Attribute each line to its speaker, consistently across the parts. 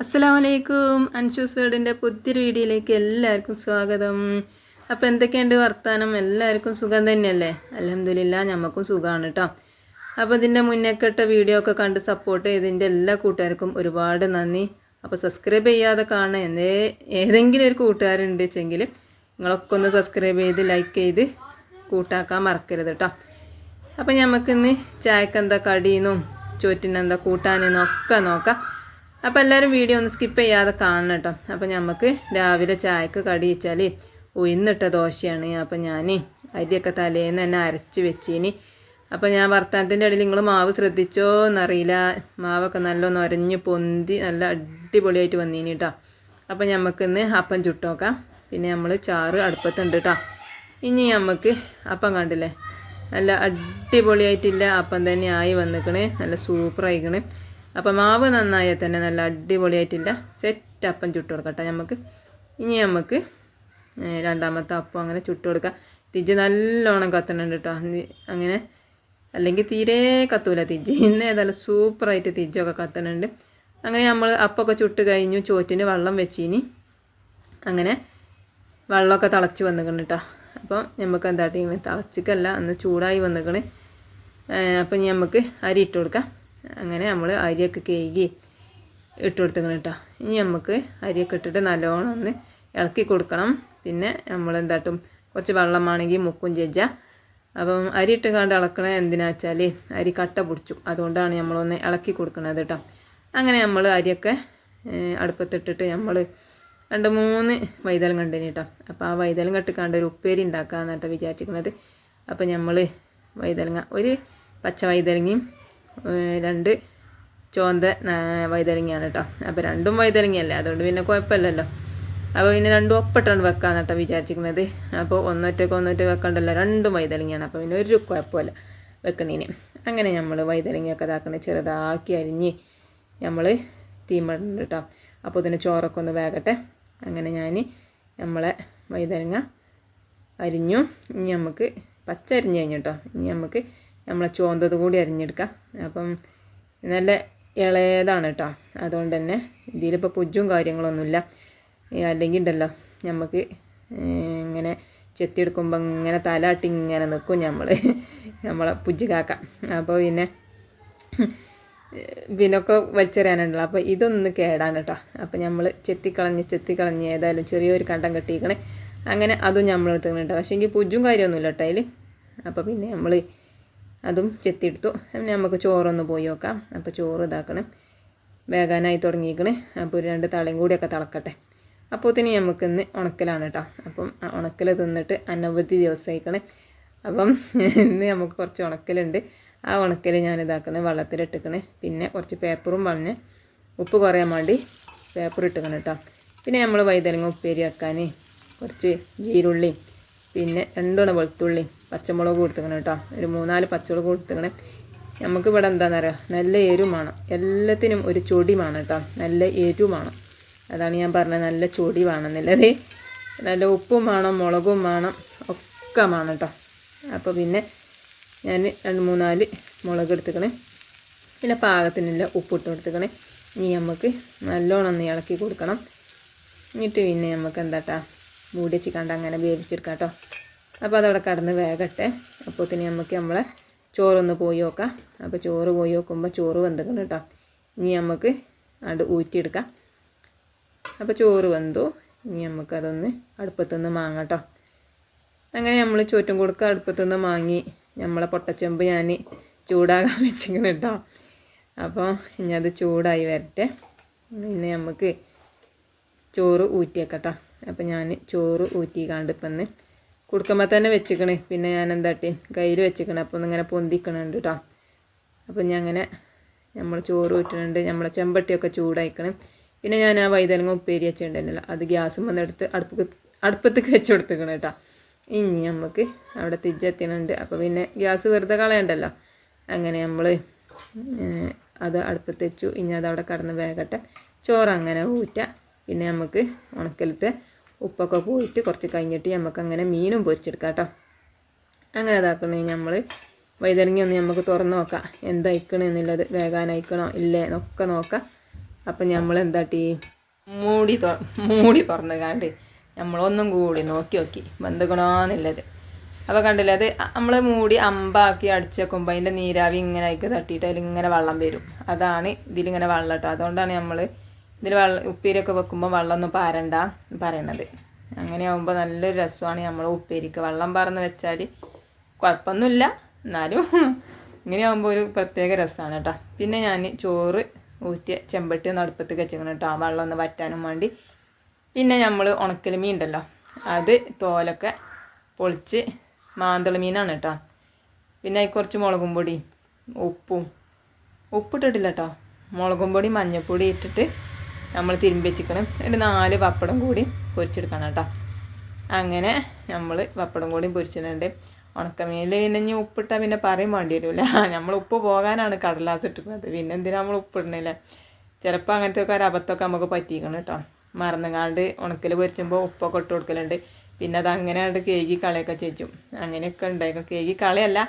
Speaker 1: അസ്സലാം വലൈക്കും അൻഷൂസ് വേർഡിന്റെ പുതിയൊരു വീഡിയോയിലേക്ക് എല്ലാവർക്കും സ്വാഗതം. അപ്പോൾ എന്തൊക്കെയുണ്ട് വർത്താനം? എല്ലാവർക്കും സുഖം തന്നെയല്ലേ? അലഹമില്ല ഞമ്മക്കും സുഖമാണ് കേട്ടോ അപ്പോൾ ഇതിന്റെ മുന്നേക്കെട്ട വീഡിയോ ഒക്കെ കണ്ട് സപ്പോർട്ട് ചെയ്തതിന്റെ എല്ലാ കൂട്ടുകാർക്കും ഒരുപാട് നന്ദി. അപ്പോൾ സബ്സ്ക്രൈബ് ചെയ്യാതെ കാണുന്ന എന്തേ ഏതെങ്കിലും ഒരു കൂട്ടുകാരുണ്ട് വെച്ചെങ്കിൽ നിങ്ങളൊക്കെ ഒന്ന് സബ്സ്ക്രൈബ് ചെയ്ത് ലൈക്ക് ചെയ്ത് കൂട്ടാക്കാൻ മറക്കരുത് കേട്ടോ അപ്പോൾ നമുക്കിന്ന് ചായക്കെന്താ കടിയെന്നും ചോറ്റിനെന്താ കൂട്ടാനെന്നും ഒക്കെ നോക്കാം. അപ്പോൾ എല്ലാവരും വീഡിയോ ഒന്ന് സ്കിപ്പ് ചെയ്യാതെ കാണണം കേട്ടോ. അപ്പോൾ നമുക്ക് രാവിലെ ചായക്ക് കടി വെച്ചാൽ ഉയർന്നിട്ട ദോശയാണ്. അപ്പോൾ ഞാൻ അരിയൊക്കെ തലേന്ന് തന്നെ അരച്ച് വെച്ചിനി. അപ്പോൾ ഞാൻ വർത്തമാനത്തിന്റെ ഇടയിൽ നിങ്ങൾ മാവ് ശ്രദ്ധിച്ചോ എന്നറിയില്ല. മാവൊക്കെ നല്ലോണം ഒരഞ്ഞ് പൊന്തി നല്ല അടിപൊളിയായിട്ട് വന്നീനി കേട്ടോ അപ്പോൾ നമുക്കിന്ന് അപ്പം ചുട്ടോക്കാം. പിന്നെ നമ്മൾ ചാറ് അടുപ്പത്തുണ്ട് കേട്ടോ ഇനി നമുക്ക് അപ്പം കണ്ടില്ലേ? നല്ല അടിപൊളിയായിട്ടില്ല അപ്പം തന്നെ ആയി വന്നിക്കണേ. നല്ല സൂപ്പർ ആയിക്കണേ. അപ്പം മാവ് നന്നായാൽ തന്നെ നല്ല അടിപൊളിയായിട്ടില്ല. സെറ്റ് അപ്പം ചുട്ട് കൊടുക്കട്ടെ നമുക്ക് ഇനി നമുക്ക് രണ്ടാമത്തെ അപ്പം അങ്ങനെ ചുട്ട് കൊടുക്കാം. തിജ് നല്ലോണം കത്തണുണ്ട് കേട്ടോ അങ്ങനെ അല്ലെങ്കിൽ തീരെ കത്തൂല തിജ്. ഇന്ന് ഏതായാലും സൂപ്പറായിട്ട് തിജൊക്കെ കത്തണുണ്ട്. അങ്ങനെ നമ്മൾ അപ്പമൊക്കെ ചുട്ട് കഴിഞ്ഞു. ചോറ്റിന് വെള്ളം വെച്ചിനി. അങ്ങനെ വെള്ളമൊക്കെ തിളച്ച് വന്നിക്കണം കേട്ടോ അപ്പം നമുക്ക് എന്താ തിളച്ചിക്കല്ല അന്ന് ചൂടായി വന്നിക്കണ്. അപ്പം ഇനി നമുക്ക് അരി ഇട്ട് കൊടുക്കാം. അങ്ങനെ നമ്മൾ അരിയൊക്കെ കേകി ഇട്ട് കൊടുത്തിങ്ങനെ കേട്ടോ ഇനി നമുക്ക് അരിയൊക്കെ ഇട്ടിട്ട് നല്ലോണം ഒന്ന് ഇളക്കി കൊടുക്കണം. പിന്നെ നമ്മൾ എന്താട്ടും കുറച്ച് വെള്ളമാണെങ്കിൽ മുക്കും ജജ്ജ അപ്പം അരി ഇട്ട് കണ്ട് ഇളക്കണ എന്തിനാ വെച്ചാൽ അരി കട്ട പിടിച്ചു. അതുകൊണ്ടാണ് നമ്മളൊന്ന് ഇളക്കി കൊടുക്കണത് കേട്ടോ അങ്ങനെ നമ്മൾ അരിയൊക്കെ അടുപ്പത്തിട്ടിട്ട് നമ്മൾ രണ്ട് മൂന്ന് വൈതലം കണ്ടിന് കേട്ടോ അപ്പോൾ ആ വൈതലം കെട്ടിക്കാണ്ട് ഒരു ഉപ്പേരി ഉണ്ടാക്കാമെന്നാട്ടോ വിചാരിച്ചിരിക്കുന്നത് അപ്പോൾ നമ്മൾ വൈതലങ്ങ ഒരു പച്ച വൈതലങ്ങയും രണ്ട് ചോന്ത വൈതരങ്ങയാണ് കേട്ടോ അപ്പോൾ രണ്ടും വൈതരങ്ങയല്ലേ അതുകൊണ്ട് പിന്നെ കുഴപ്പമില്ലല്ലോ. അപ്പോൾ പിന്നെ രണ്ടും ഒപ്പിട്ടാണ് വെക്കാന്ന് കേട്ടോ വിചാരിച്ചിരിക്കുന്നത്. അപ്പോൾ ഒന്നൊറ്റക്ക് ഒന്നൊറ്റക്ക് വെക്കണ്ടല്ലോ. രണ്ടും വൈതരങ്ങയാണ് അപ്പോൾ പിന്നെ ഒരു കുഴപ്പമില്ല വെക്കണീന് അങ്ങനെ നമ്മൾ വൈതരങ്ങയൊക്കെ ഇതാക്കുന്നത് ചെറുതാക്കി അരിഞ്ഞ് നമ്മൾ തീമിടുന്നുണ്ട് കേട്ടോ അപ്പോൾ ഇതിന് ചോറൊക്കെ ഒന്ന് വേകട്ടെ. അങ്ങനെ ഞാൻ നമ്മളെ വൈതലങ്ങ അരിഞ്ഞു. ഇനി നമുക്ക് പച്ച അരിഞ്ഞ് കഴിഞ്ഞു കേട്ടോ ഇനി നമുക്ക് നമ്മളെ ചോന്തത് കൂടി അരിഞ്ഞെടുക്കാം. അപ്പം നല്ല ഇളയതാണ് കേട്ടോ അതുകൊണ്ട് തന്നെ ഇതിലിപ്പോൾ പുജ്ജും കാര്യങ്ങളൊന്നുമില്ല. അല്ലെങ്കിൽ ഉണ്ടല്ലോ നമുക്ക് ഇങ്ങനെ ചെത്തിയെടുക്കുമ്പോൾ ഇങ്ങനെ തലാട്ടി ഇങ്ങനെ നിൽക്കും നമ്മൾ നമ്മളെ പുജ്ജ് കാക്ക. അപ്പോൾ പിന്നെ പിന്നൊക്കെ വലിച്ചെറിയാനുണ്ടല്ലോ. അപ്പോൾ ഇതൊന്ന് കേടാണ് കേട്ടോ അപ്പോൾ നമ്മൾ ചെത്തിക്കളഞ്ഞ് ചെത്തിക്കളഞ്ഞ് ഏതായാലും ചെറിയൊരു കണ്ടം കെട്ടിയിരിക്കണേ അങ്ങനെ അതും നമ്മൾ എടുത്തുകൊണ്ട് പക്ഷേ എങ്കിൽ പുജ്ജും കാര്യമൊന്നുമില്ല കേട്ടോ അതിൽ അപ്പോൾ പിന്നെ നമ്മൾ അതും ചെത്തിയെടുത്തു. പിന്നെ നമുക്ക് ചോറൊന്ന് പോയി നോക്കാം. അപ്പോൾ ചോറ് ഇതാക്കണം. വേകാനായി തുടങ്ങിയിരിക്കണ്. അപ്പോൾ ഒരു രണ്ട് തളയും കൂടിയൊക്കെ തിളക്കട്ടെ. അപ്പോൾ തന്നെ നമുക്കിന്ന് ഉണക്കലാണ് കേട്ടോ അപ്പം ഉണക്കൽ തിന്നിട്ട് അനവധി ദിവസമായിക്കണേ അപ്പം ഇന്ന് നമുക്ക് കുറച്ച് ഉണക്കലുണ്ട്. ആ ഉണക്കൽ ഞാൻ ഇതാക്കണേ. വെള്ളത്തിലിട്ടിക്കണേ. പിന്നെ കുറച്ച് പേപ്പറും പറഞ്ഞ് ഉപ്പ് കുറയാൻ വേണ്ടി പേപ്പർ ഇട്ടിക്കണം കേട്ടോ പിന്നെ നമ്മൾ വൈതലങ്ങ ഉപ്പേരി വെക്കാൻ കുറച്ച് ജീരുള്ളിയും പിന്നെ രണ്ടെണ്ണം വെളുത്തുള്ളി പച്ചമുളക് കൊടുത്തിക്കണം കേട്ടോ. ഒരു മൂന്നാൽ പച്ചമുളക് കൊടുത്തിക്കണേ നമുക്ക് ഇവിടെ എന്താണെന്ന് അറിയാം? നല്ല എരിവും വേണം. എല്ലാത്തിനും ഒരു ചൊടി വേണം കേട്ടോ. നല്ല എരിവും വേണം. അതാണ് ഞാൻ പറഞ്ഞത്. നല്ല ചൊടി വേണമെന്നുള്ളത് നല്ല ഉപ്പും വേണം മുളകും വേണം ഒക്കെ വേണം കേട്ടോ. അപ്പോൾ പിന്നെ ഞാൻ രണ്ട് മൂന്നാൽ മുളക് എടുത്തുക്കണേ പിന്നെ പാകത്തിനുള്ള ഉപ്പിട്ട് കൊടുത്തുക്കണേ ഇനി നമുക്ക് നല്ലോണം ഒന്ന് ഇളക്കി കൊടുക്കണം. എന്നിട്ട് പിന്നെ നമുക്ക് എന്താട്ടാ? മൂടി വെച്ചിക്കാണ്ട് കണ്ട് അങ്ങനെ വേവിച്ചെടുക്കാം കേട്ടോ അപ്പോൾ അതവിടെ കടന്ന് വേഗട്ടെ അപ്പോൾ നമുക്ക് നമ്മളെ ചോറൊന്ന് പോയി നോക്കാം. അപ്പോൾ ചോറ് പോയി നോക്കുമ്പോൾ ചോറ് വെന്തിക്കണം കേട്ടോ. ഇനി നമുക്ക് അത് ഊറ്റിയെടുക്കാം. അപ്പോൾ ചോറ് വെന്തു. ഇനി നമുക്കതൊന്ന് അടുപ്പത്തുനിന്ന് മാങ്ങാം കേട്ടോ. അങ്ങനെ നമ്മൾ ചോറ്റും കൊടുക്ക അടുപ്പത്തുനിന്ന് മാങ്ങി. നമ്മളെ പൊട്ടച്ചെമ്പ് ഞാൻ ചൂടാകാൻ വെച്ചിങ്ങനെ കേട്ടോ. അപ്പോൾ ഇനി അത് ചൂടായി വരട്ടെ. പിന്നെ നമുക്ക് ചോറ് ഊറ്റിയേക്കട്ടോ അപ്പോൾ ഞാൻ ചോറ് ഊറ്റിക്കാണ്ട് ഇപ്പം ഒന്ന് കൊടുക്കുമ്പോൾ തന്നെ വെച്ചിക്കണേ. പിന്നെ ഞാൻ എന്താട്ടി കയ്യിൽ വെച്ചിക്കണേ അപ്പോൾ ഒന്നിങ്ങനെ പൊന്തിക്കണുണ്ട് കേട്ടോ അപ്പം ഞാൻ അങ്ങനെ നമ്മൾ ചോറ് ഊറ്റുന്നുണ്ട് നമ്മളെ ചെമ്പട്ടിയൊക്കെ ചൂടായിക്കണം. പിന്നെ ഞാൻ ആ വൈതലങ്ങ ഉപ്പേരി വെച്ചിട്ടുണ്ടല്ലോ അത് ഗ്യാസ് വന്നെടുത്ത് അടുപ്പ് അടുപ്പത്തേക്ക് വെച്ച് കൊടുത്തേക്കണം കേട്ടോ ഇനി നമുക്ക് അവിടെ തിജ്ജെത്തിനുണ്ട് അപ്പോൾ പിന്നെ ഗ്യാസ് വെറുതെ കളയണ്ടല്ലോ. അങ്ങനെ നമ്മൾ അത് അടുപ്പത്ത് വെച്ചു. ഇനി അത് അവിടെ കടന്ന് വേകട്ടെ ചോറ് അങ്ങനെ ഊറ്റ. പിന്നെ നമുക്ക് ഉണക്കലത്തെ ഉപ്പൊക്കെ പോയിട്ട് കുറച്ച് കഴിഞ്ഞിട്ട് നമുക്ക് അങ്ങനെ മീനും പൊരിച്ചെടുക്കാം കേട്ടോ. അങ്ങനെ ഇതാക്കണേ നമ്മൾ വൈതരങ്ങി ഒന്ന് നമുക്ക് തുറന്ന് നോക്കാം. എന്തായിക്കണെന്നുള്ളത് വേഗാനായിക്കണോ ഇല്ലേ? എന്നൊക്കെ നോക്കാം. അപ്പം നമ്മൾ എന്താട്ടി മൂടി തുറ മൂടി തുറന്ന് കണ്ട് നമ്മളൊന്നും കൂടി നോക്കി നോക്കി ബന്ധുക്കണോന്നുള്ളത് അപ്പോൾ കണ്ടില്ലേ? അത് നമ്മൾ മൂടി അമ്പാക്കി അടിച്ച് വെക്കുമ്പോൾ അതിന്റെ നീരാവി ഇങ്ങനെ ആയിക്ക് തട്ടിയിട്ട് അതിൽ ഇങ്ങനെ വെള്ളം വരും. അതാണ് ഇതിലിങ്ങനെ വെള്ളം കേട്ടോ. അതുകൊണ്ടാണ് നമ്മൾ ഇതിൽ വെള്ളം ഉപ്പേരിയൊക്കെ വെക്കുമ്പോൾ വെള്ളമൊന്നും പാരണ്ട പറയണത്. അങ്ങനെ ആകുമ്പോൾ നല്ലൊരു രസമാണ് നമ്മൾ ഉപ്പേരിക്ക്. വെള്ളം പറന്ന് വെച്ചാൽ കുഴപ്പമൊന്നുമില്ല എന്നാലും ഇങ്ങനെ ആകുമ്പോൾ ഒരു പ്രത്യേക രസമാണ് കേട്ടോ. പിന്നെ ഞാൻ ചോറ് ഊറ്റിയ ചെമ്പട്ടി ഒന്ന് അടുപ്പത്ത് വെച്ചിരിക്കണം കേട്ടോ. ആ വെള്ളം ഒന്ന് വറ്റാനും വേണ്ടി. പിന്നെ നമ്മൾ ഉണക്കൽ മീൻ ഉണ്ടല്ലോ. അത് തോലൊക്കെ പൊളിച്ച് മാന്തള മീനാണ് കേട്ടോ. പിന്നെ അതിൽ കുറച്ച് മുളകും പൊടി ഉപ്പും. ഉപ്പിട്ടിട്ടില്ല കേട്ടോ. മുളകും പൊടി മഞ്ഞൾപ്പൊടി ഇട്ടിട്ട് നമ്മൾ തിരുമ്പി വെച്ചിക്കണം ഒരു നാല് പപ്പടം കൂടി പൊരിച്ചെടുക്കണം കേട്ടോ. അങ്ങനെ നമ്മൾ പപ്പടം കൂടി പൊരിച്ചിട്ടുണ്ട്. ഉണക്കമീനിൽ പിന്നെ ഇനി ഉപ്പിട്ടാൽ പിന്നെ പറയും വേണ്ടി വരില്ല നമ്മൾ ഉപ്പ് പോകാനാണ് കടലാസ് ഇട്ടിരുന്നത് പിന്നെ എന്തിനാ നമ്മൾ ഉപ്പിടണില്ല ചിലപ്പോൾ അങ്ങനത്തെ ഒക്കെ ഒരു അബദ്ധമൊക്കെ നമുക്ക് പറ്റിയിരിക്കണം കേട്ടോ. മറന്നുകാണ്ട് ഉണക്കൽ പൊരിച്ചുമ്പോൾ ഉപ്പൊക്കെ ഇട്ട് കൊടുക്കലുണ്ട്. പിന്നെ അത് അങ്ങനെ ആണ്ട് കേകി കളയൊക്കെ ചേച്ചും അങ്ങനെയൊക്കെ ഉണ്ടായിരിക്കും കേകി കളയല്ല.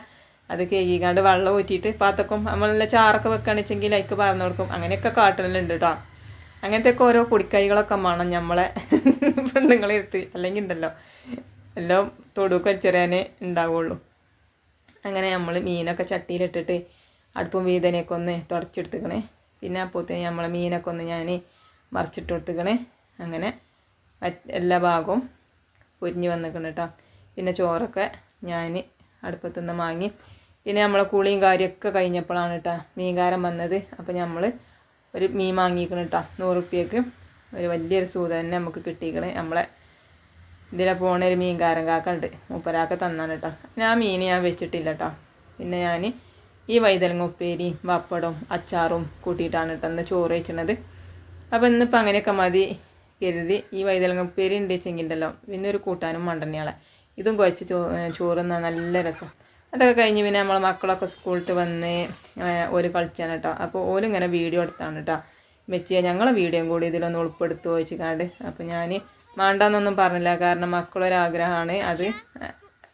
Speaker 1: അത് കേകിക്കാണ്ട് വെള്ളം ഊറ്റിയിട്ട് പാത്തക്കും നമ്മളെല്ലാം ചാറൊക്കെ വെക്കുകയാണെന്ന് വെച്ചെങ്കിൽ അതിക്ക് പറഞ്ഞു കൊടുക്കും. അങ്ങനെയൊക്കെ കാട്ടലുണ്ട് കേട്ടോ. അങ്ങനത്തെ ഒക്കെ ഓരോ പൊടിക്കൈകളൊക്കെ വേണം നമ്മളെ പെണ്ണുങ്ങളെ എത്തി അല്ലെങ്കിൽ ഉണ്ടല്ലോ. എല്ലാം തൊടുക്ക് വെച്ചറിയാനേ ഉണ്ടാവുള്ളൂ. അങ്ങനെ നമ്മൾ മീനൊക്കെ ചട്ടിയിലിട്ടിട്ട് അടുപ്പും വീതനെയൊക്കെ ഒന്ന് തുടച്ചെടുത്തുക്കണേ. പിന്നെ അപ്പോഴത്തേന് നമ്മൾ മീനൊക്കെ ഒന്ന് ഞാൻ മറിച്ചിട്ട് കൊടുത്തുക്കണേ. അങ്ങനെ എല്ലാ ഭാഗവും പൊരിഞ്ഞ് വന്നിക്കണം കേട്ടോ പിന്നെ ചോറൊക്കെ ഞാൻ അടുപ്പത്തു നിന്ന് വാങ്ങി. പിന്നെ നമ്മളെ കുളിയും കാര്യമൊക്കെ കഴിഞ്ഞപ്പോഴാണ് കേട്ടോ മീൻകാരം വന്നത്. അപ്പോൾ നമ്മൾ ഒരു മീൻ വാങ്ങിക്കണം കേട്ടോ നൂറ് റുപ്യക്ക് ഒരു വലിയൊരു സൂത തന്നെ നമുക്ക് കിട്ടിക്കണേ. നമ്മളെ ഇതിലെ പോണ ഒരു മീൻകാരൻ കാക്കുണ്ട്. മൂപ്പരാക്ക തന്നാണ് കേട്ടോ ഞാൻ മീൻ ഞാൻ വെച്ചിട്ടില്ല കേട്ടോ പിന്നെ ഞാൻ ഈ വൈതലങ്ങ ഉപ്പേരി പപ്പടവും അച്ചാറും കൂട്ടിയിട്ടാണ് കേട്ടോ ഇന്ന് ചോറ് വെച്ചണത്. അപ്പോൾ ഇന്നിപ്പോൾ അങ്ങനെയൊക്കെ മതി കരുതി ഈ വൈതലങ്ങ ഉപ്പേരി ഉണ്ട് വെച്ചെങ്കിണ്ടല്ലോ. പിന്നെ ഒരു കൂട്ടാനും മണ്ടനെയാളെ ഇതും കുഴച്ച് ചോ ചോറ് നല്ല രസം. അതൊക്കെ കഴിഞ്ഞ് പിന്നെ നമ്മളെ മക്കളൊക്കെ സ്കൂളിട്ട് വന്ന് ഒരു കളിച്ചാണ് കേട്ടോ അപ്പോൾ ഓരിങ്ങനെ വീഡിയോ എടുത്താണ് കേട്ടോ വെച്ച് ഞങ്ങളെ വീഡിയോയും കൂടി ഇതിലൊന്ന് ഉൾപ്പെടുത്തു വെച്ചിക്കാണ്ട്. അപ്പോൾ ഞാൻ വേണ്ടെന്നൊന്നും പറഞ്ഞില്ല. കാരണം മക്കളൊരാഗ്രഹമാണ് അത്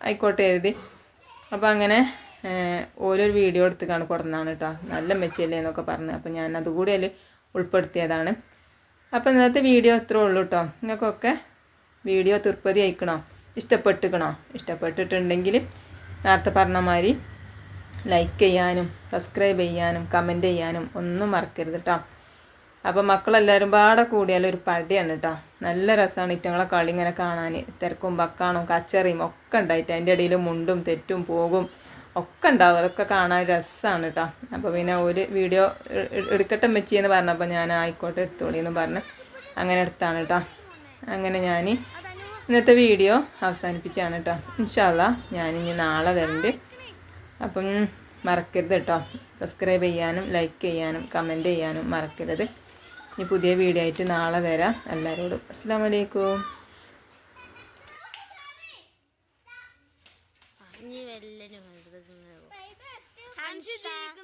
Speaker 1: ആയിക്കോട്ടെ എഴുതി അപ്പോൾ അങ്ങനെ ഓരോരു വീഡിയോ എടുത്ത് കൊടുന്നതാണ് കേട്ടോ നല്ല മെച്ചല്ലേ എന്നൊക്കെ പറഞ്ഞു. അപ്പോൾ ഞാൻ അതുകൂടി അതിൽ ഉൾപ്പെടുത്തിയതാണ്. അപ്പോൾ ഇന്നത്തെ വീഡിയോ അത്രേ ഉള്ളൂ കേട്ടോ നിങ്ങൾക്കൊക്കെ വീഡിയോ തൃപ്പതി അയക്കണോ ഇഷ്ടപ്പെട്ടുക്കണോ? ഇഷ്ടപ്പെട്ടിട്ടുണ്ടെങ്കിൽ നേരത്തെ പറഞ്ഞ മാതിരി ലൈക്ക് ചെയ്യാനും സബ്സ്ക്രൈബ് ചെയ്യാനും കമന്റ് ചെയ്യാനും ഒന്നും മറക്കരുത് കേട്ടോ അപ്പോൾ മക്കളെല്ലാവരും പാടെ കൂടിയാലും ഒരു പടിയാണ് കേട്ടോ നല്ല രസമാണ് ഇറ്റങ്ങളെ കളി ഇങ്ങനെ കാണാൻ തിരക്കും ബക്കാണും കച്ചറിയും ഒക്കെ ഉണ്ടായിട്ട് അതിന്റെ ഇടയിൽ മുണ്ടും തെറ്റും പോകും ഒക്കെ ഉണ്ടാവും. അതൊക്കെ കാണാൻ രസമാണ് കേട്ടോ അപ്പോൾ പിന്നെ ഒരു വീഡിയോ എടുക്കട്ടെ മെച്ചി എന്ന് പറഞ്ഞപ്പോൾ ഞാൻ ആയിക്കോട്ടെ എടുത്തോളി എന്ന് പറഞ്ഞ് അങ്ങനെ എടുത്താണ് കേട്ടോ അങ്ങനെ ഞാൻ ഇന്നത്തെ വീഡിയോ അവസാനിപ്പിച്ചാണ് കേട്ടോ ഇൻഷാല്ല ഞാനിനി നാളെ വരണ്ട്. അപ്പം മറക്കരുത് കേട്ടോ സബ്സ്ക്രൈബ് ചെയ്യാനും ലൈക്ക് ചെയ്യാനും കമന്റ് ചെയ്യാനും മറക്കരുത്. ഇനി പുതിയ വീഡിയോ ആയിട്ട് നാളെ വരാം. എല്ലാവരോടും അസ്സാം വലൈക്കും
Speaker 2: ഇനി വല്ലനും അഞ്ചിലേക്ക്